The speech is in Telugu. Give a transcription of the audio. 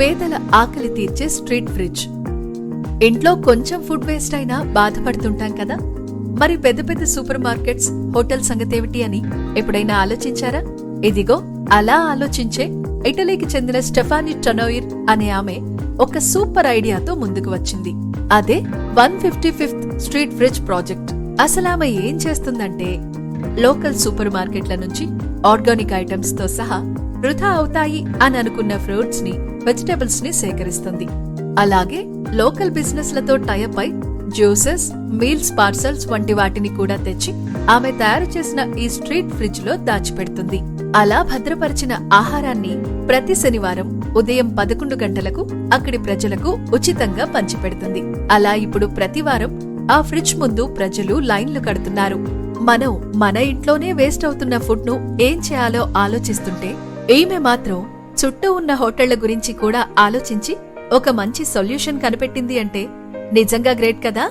పేదల ఆకలి తీర్చే స్ట్రీట్ ఫ్రిడ్జ్. ఇంట్లో కొంచెం ఫుడ్ వేస్ట్ అయినా బాధపడుతుంటాం కదా? మరి పెద్ద పెద్ద సూపర్ మార్కెట్స్ హోటల్ సంగతేమిటి అని ఎప్పుడైనా ఆలోచించారా? ఇదిగో అలా ఆలోచించే ఇటలీకి చెందిన స్టెఫానీ టనోయిర్ అనే ఆమె ఒక సూపర్ ఐడియాతో ముందుకు వచ్చింది. అదే one fifty fifth street fridge project. అసలు ఆమె ఏం చేస్తుందంటే లోకల్ సూపర్ మార్కెట్ల నుంచి ఆర్గానిక్ ఐటమ్స్తో సహా వృధా అవుతాయి అని అనుకున్న ఫ్రూట్స్ని వెజిటబుల్స్ని సేకరిస్తుంది. అలాగే లోకల్ బిజినెస్లతో టైప్ అయి జ్యూసెస్ మీల్స్ పార్సల్స్ వంటి వాటిని కూడా తెచ్చి ఆమె తయారు చేసిన ఈ స్ట్రీట్ ఫ్రిడ్జ్లో దాచిపెడుతుంది. అలా భద్రపరిచిన ఆహారాన్ని ప్రతి శనివారం ఉదయం పదకొండు గంటలకు అక్కడి ప్రజలకు ఉచితంగా పంచిపెడుతుంది. అలా ఇప్పుడు ప్రతి వారం ఆ ఫ్రిడ్జ్ ముందు ప్రజలు లైన్లు కడుతున్నారు. మనం మన ఇంట్లోనే వేస్ట్ అవుతున్న ఫుడ్ను ఏం చేయాలో ఆలోచిస్తుంటే ఈమె మాత్రం చుట్టూ ఉన్న హోటళ్ళ గురించి కూడా ఆలోచించి ఒక మంచి సొల్యూషన్ కనిపెట్టింది అంటే నిజంగా గ్రేట్ కదా?